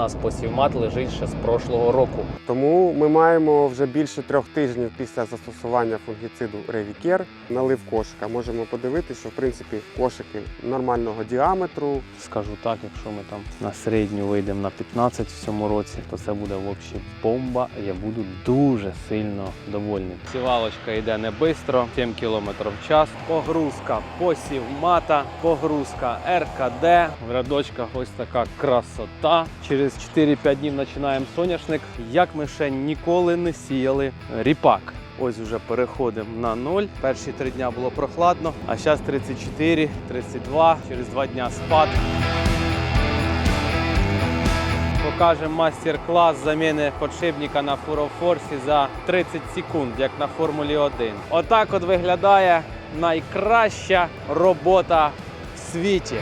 нас посівмат лежить ще з прошлого року. Тому ми маємо вже більше трьох тижнів після застосування фунгіциду Revicare налив кошика. Можемо подивитися, що в принципі кошики нормального діаметру. Скажу так, якщо ми там на середню вийдемо на 15 в цьому році, то це буде взагалі бомба. Я буду дуже сильно довольний. Сівалочка йде не швидко, 7 км в час. Погрузка посів мата, погрузка РКД. В рядочках ось така красота. Через 4-5 днів починаємо соняшник. Як ми ще ніколи не сіяли ріпак. Ось вже переходимо на 0. Перші три дня було прохладно, а зараз 34, 32, через два дня спад. Покажемо мастер-клас заміни подшипника на фурофорсі за 30 секунд, як на Формулі 1. Отак от виглядає найкраща робота в світі.